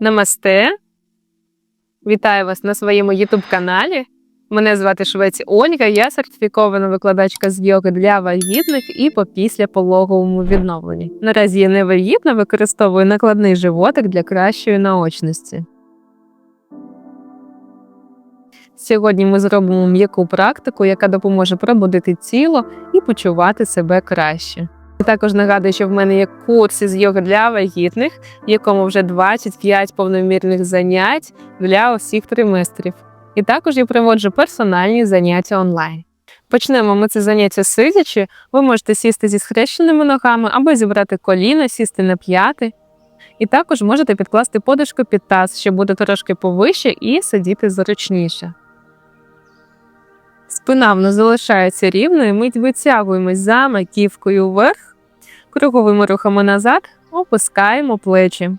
Намасте. Вітаю вас на своєму youtube каналі. Мене звати Швець Ольга, я сертифікована викладачка з йоги для вагітних і по післяпологовому відновленні. Наразі я не вагітна, використовую накладний животик для кращої наочності. Сьогодні ми зробимо м'яку практику, яка допоможе пробудити тіло і почувати себе краще. Також нагадую, що в мене є курс із йоги для вагітних, в якому вже 25 повномірних занять для усіх триместрів. І також я проводжу персональні заняття онлайн. Почнемо ми це заняття сидячи. Ви можете сісти зі схрещеними ногами або зібрати коліна, сісти на п'яти. І також можете підкласти подушку під таз, щоб буде трошки повище і сидіти зручніше. Спина в нас залишається рівною, ми витягуємось за маківкою вверх, круговими рухами назад, опускаємо плечі.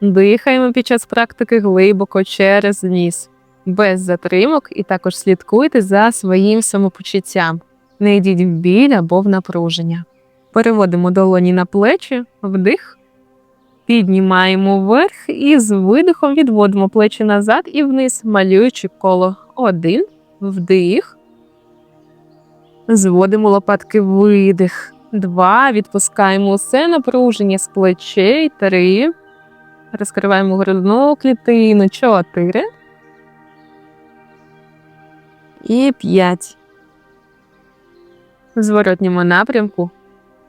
Дихаємо під час практики глибоко через ніс, без затримок, і також слідкуйте за своїм самопочуттям. Не йдіть в біль або в напруження. Переводимо долоні на плечі, вдих, піднімаємо вверх і з видихом відводимо плечі назад і вниз, малюючи коло. Один. Вдих. Зводимо лопатки видих. Два. Відпускаємо усе напруження з плечей. Три. Розкриваємо грудну клітину. Чотири. І п'ять. В зворотньому напрямку.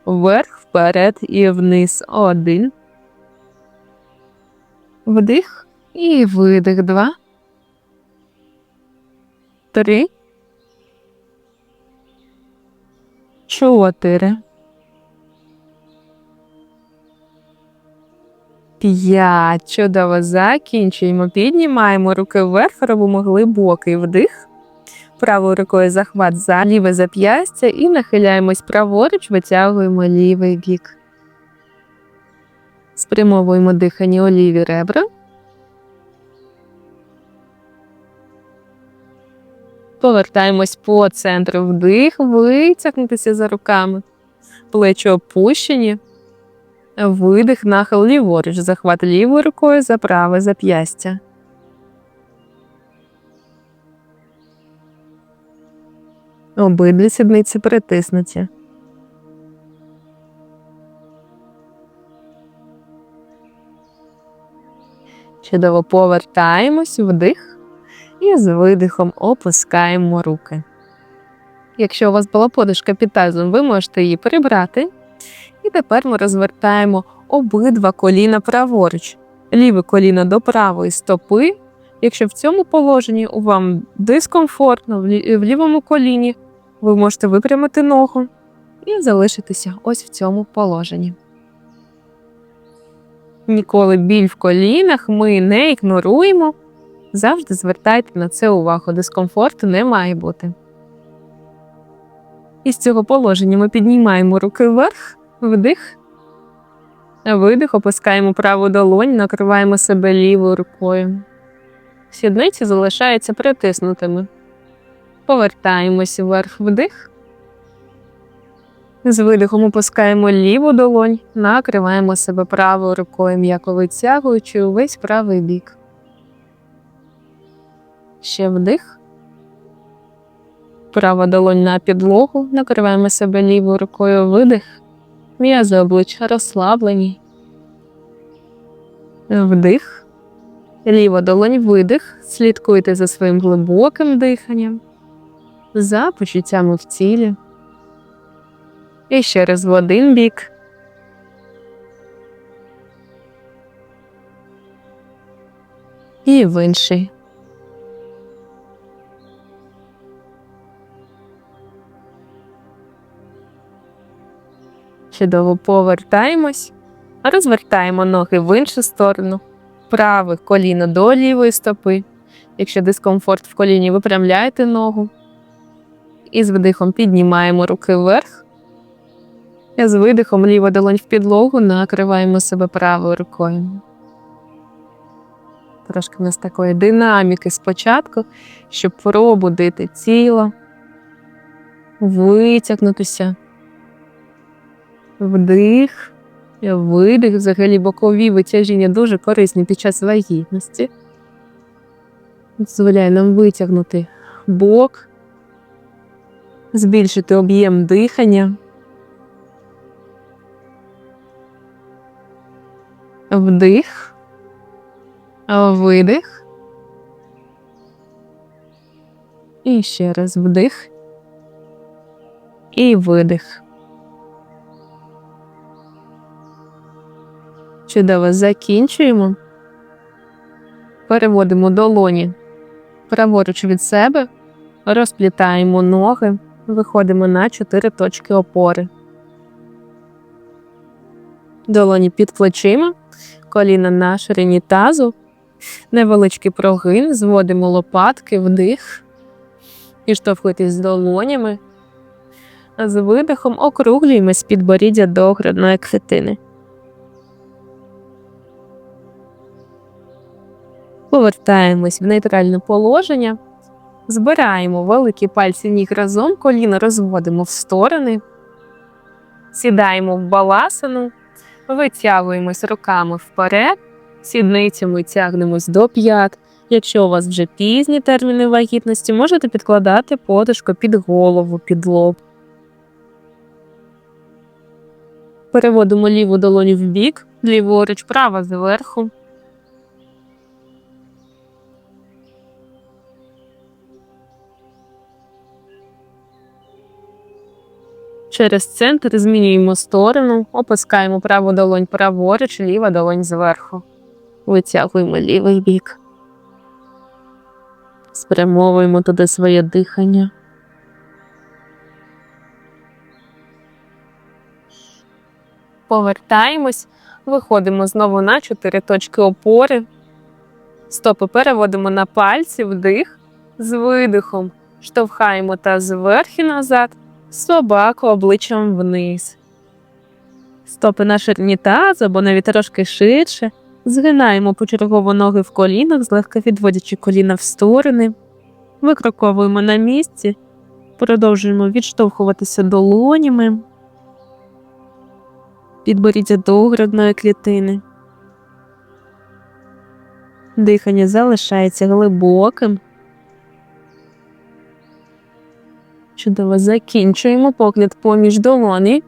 Вверх, вперед і вниз. Один. Вдих і видих. Два. Три. Чотири. П'ять. Чудово. Закінчуємо. Піднімаємо руки вверх, робимо глибокий вдих. Правою рукою захват за ліве зап'ястя і нахиляємось праворуч, витягуємо лівий бік. Спрямовуємо дихання у ліві ребра. Повертаємось по центру вдих, витягнутися за руками. Плечі опущені. Видих, нахил ліворуч. Захват лівою рукою за праве зап'ястя. Обидві сідниці притиснуті. Чудово повертаємось вдих і з видихом опускаємо руки. Якщо у вас була подушка під тазом, ви можете її прибрати. І тепер ми розвертаємо обидва коліна праворуч, ліве коліно до правої стопи. Якщо в цьому положенні у вам дискомфортно в лівому коліні, ви можете випрямити ногу і залишитися ось в цьому положенні. Ніколи біль в колінах ми не ігноруємо. Завжди звертайте на це увагу. Дискомфорту не має бути. Із цього положення ми піднімаємо руки вверх, вдих. Видих, опускаємо праву долонь, накриваємо себе лівою рукою. Сідниці залишаються притиснутими. Повертаємось вверх вдих. З видихом опускаємо ліву долонь, накриваємо себе правою рукою, м'яко витягуючи увесь правий бік. Ще вдих. Права долонь на підлогу, накриваємо себе лівою рукою видих. М'язи обличчя розслаблені. Вдих. Ліва долонь видих. Слідкуйте за своїм глибоким диханням, за почуттями в тілі. І ще раз в один бік. І в інший. Чудово повертаємось, розвертаємо ноги в іншу сторону, праве коліно до лівої стопи. Якщо дискомфорт в коліні, випрямляєте ногу. І з вдихом піднімаємо руки вверх. І з видихом ліва долонь в підлогу накриваємо себе правою рукою. Трошки в нас такої динаміки спочатку, щоб пробудити тіло, витягнутися. Вдих Видих, взагалі бокові витяжіння дуже корисні під час вагітності. Дозволяє нам витягнути бок, збільшити об'єм дихання. Вдих, видих. І ще раз вдих і видих. Чудово закінчуємо. Переводимо долоні праворуч від себе, розплітаємо ноги, виходимо на чотири точки опори. Долоні під плечима, коліна на ширині тазу, невеличкий прогин, зводимо лопатки, вдих, підштовхуйтесь долонями. З видихом округлюємось підборіддя до грудної клітини. Повертаємось в нейтральне положення, збираємо великі пальці ніг разом, коліна розводимо в сторони, сідаємо в баласану, витягуємось руками вперед, сідницями тягнемось до п'ят. Якщо у вас вже пізні терміни вагітності, можете підкладати подушку під голову, під лоб. Переводимо ліву долоню в бік, ліворуч, права зверху. Через центр змінюємо сторону, опускаємо праву долонь праворуч, ліва долонь зверху. Витягуємо лівий бік. Спрямовуємо туди своє дихання. Повертаємось, виходимо знову на чотири точки опори. Стопи переводимо на пальці, вдих, з видихом. Штовхаємо таз вверх і назад, собаку обличчям вниз. Стопи на ширині тазу або навіть трошки ширше. Згинаємо почергово ноги в колінах, злегка відводячи коліна в сторони. Викроковуємо на місці, продовжуємо відштовхуватися долонями. Підборіться до грудної клітини. Дихання залишається глибоким. Чудово закінчуємо погляд поміж долоні.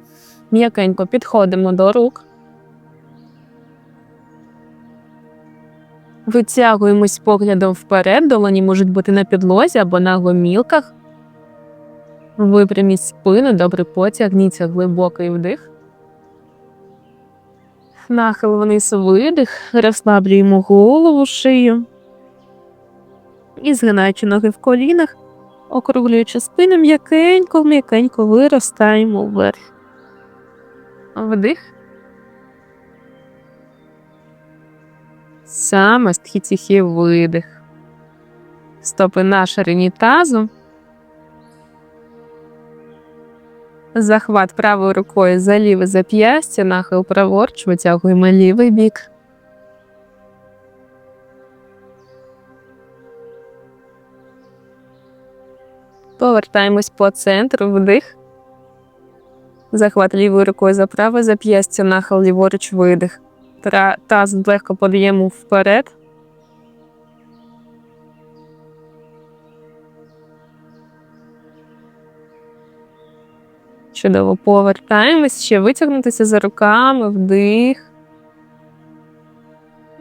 М'якенько підходимо до рук. Витягуємось поглядом вперед, долоні можуть бути на підлозі або на гомілках. Випряміть спину, добре потягніться глибокий вдих. Нахил вниз видих, розслаблюємо голову, шию. І згинаючи ноги в колінах, округлюючи спину, м'якенько, м'якенько виростаємо вверх. Вдих. Саме тихий видих. Стопи на ширині тазу. Захват правою рукою за ліве зап'ястя, нахил праворуч, витягуємо лівий бік. Повертаємось по центру, вдих. Захват лівою рукою за праве зап'ястя, нахил ліворуч, видих. Таз легко подаємо вперед. Чудово повертаємось, ще витягнутися за руками, вдих.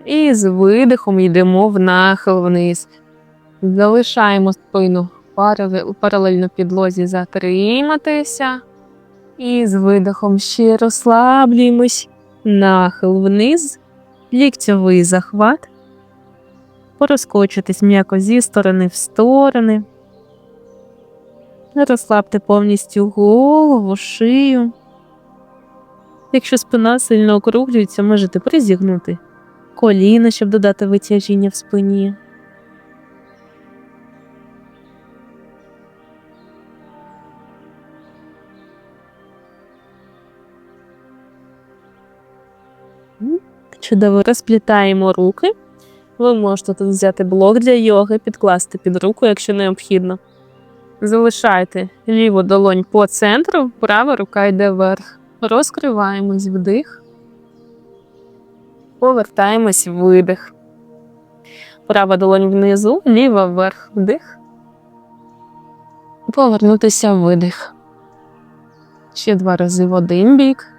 І з видихом йдемо в нахил вниз. Залишаємо спину паралельно підлозі затриматися. І з видихом ще розслаблюємось. Нахил вниз, ліктьовий захват. Порозкочитись м'яко зі сторони в сторони. Розслабте повністю голову, шию. Якщо спина сильно округлюється, можете призігнути коліна, щоб додати витяжіння в спині. Чудово розплітаємо руки. Ви можете тут взяти блок для йоги, підкласти під руку, якщо необхідно. Залишайте ліву долонь по центру, права рука йде вверх. Розкриваємось вдих. Повертаємось видих. Права долонь внизу, ліва вверх, вдих. Повернутися видих. Ще два рази в один бік.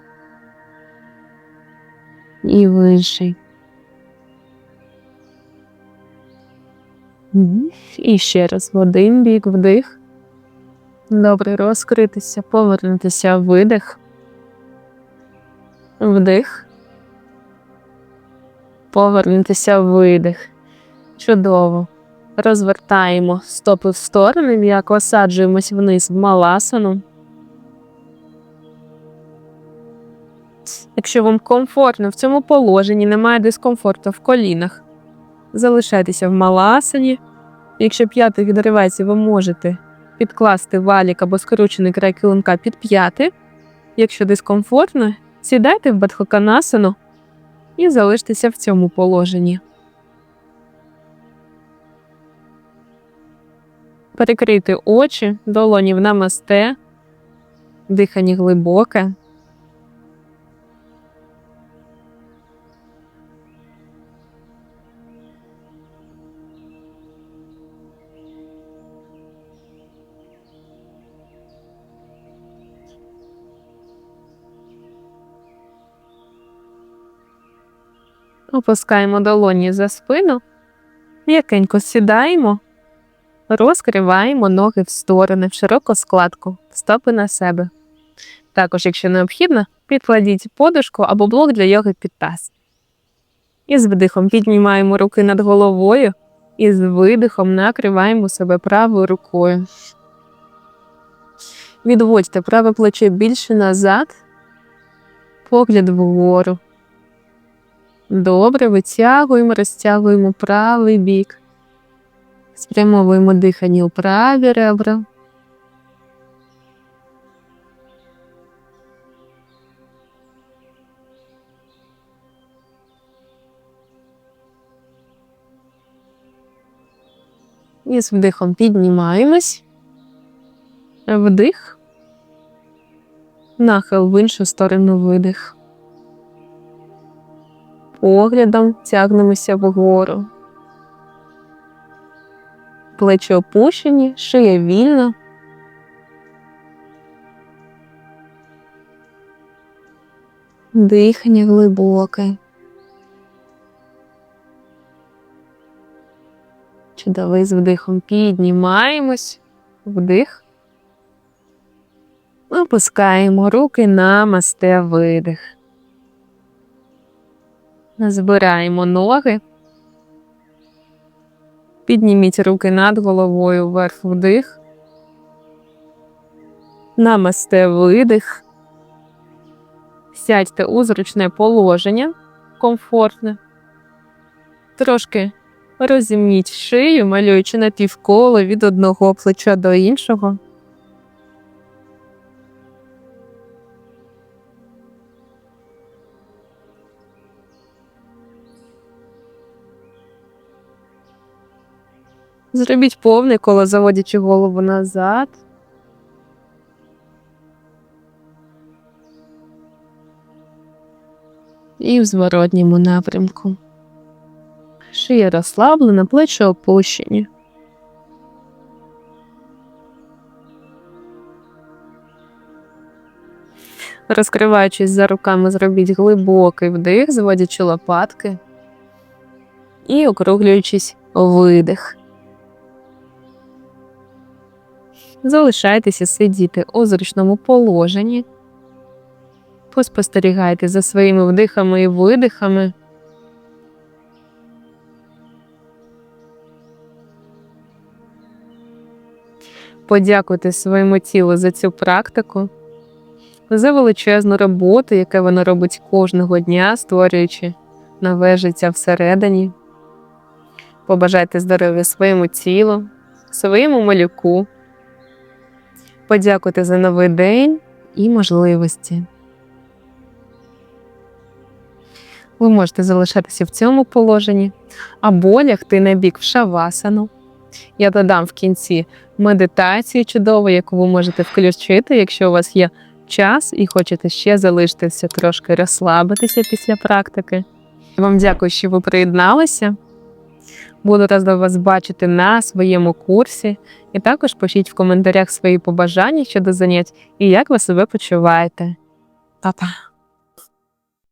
І в інший. І ще раз в один бік вдих. Добре, розкритися, повернутися видих. Вдих. Повернутися видих. Чудово. Розвертаємо стопи в сторони, м'яко осаджуємось вниз в маласану. Якщо вам комфортно в цьому положенні, немає дискомфорту в колінах, залишайтеся в маласані. Якщо п'ятий відривається, ви можете підкласти валік або скручений край килимка під п'яти. Якщо дискомфортно, сідайте в бадхоканасану і залиштеся в цьому положенні. Перекрийте очі, долоні в намасте, дихання глибоке. Опускаємо долоні за спину, м'якенько сідаємо, розкриваємо ноги в сторони, в широку складку, стопи на себе. Також, якщо необхідно, підкладіть подушку або блок для йоги під таз. І з вдихом піднімаємо руки над головою і з видихом накриваємо себе правою рукою. Відводьте праве плече більше назад, погляд вгору. Добре, витягуємо, розтягуємо правий бік. Спрямовуємо дихання у праві ребра. І з вдихом піднімаємось. Вдих. Нахил в іншу сторону видих. Поглядом тягнемося вгору. Плечі опущені, шия вільна. Дихання глибоке. Чудовий з вдихом піднімаємось. Вдих. Опускаємо руки на масте видих. Збираємо ноги. Підніміть руки над головою вверх вдих. Намасте видих. Сядьте у зручне положення, комфортне. Трошки розімніть шию, малюючи напівколо від одного плеча до іншого. Зробіть повне коло, заводячи голову назад. І в зворотньому напрямку. Шия розслаблена, плечі опущені. Розкриваючись за руками, зробіть глибокий вдих, зводячи лопатки і округлюючись видих. Залишайтеся сидіти у зручному положенні. Поспостерігайте за своїми вдихами і видихами. Подякуйте своєму тілу за цю практику, за величезну роботу, яку воно робить кожного дня, створюючи нове життя всередині. Побажайте здоров'я своєму тілу, своєму малюку. Подякуйте за новий день і можливості. Ви можете залишатися в цьому положенні або лягти на бік в шавасану. Я додам в кінці медитацію чудову, яку ви можете включити, якщо у вас є час і хочете ще залишитися трошки розслабитися після практики. Вам дякую, що ви приєдналися. Буду рада вас бачити на своєму курсі. І також пишіть в коментарях свої побажання щодо занять і як ви себе почуваєте. Па-па!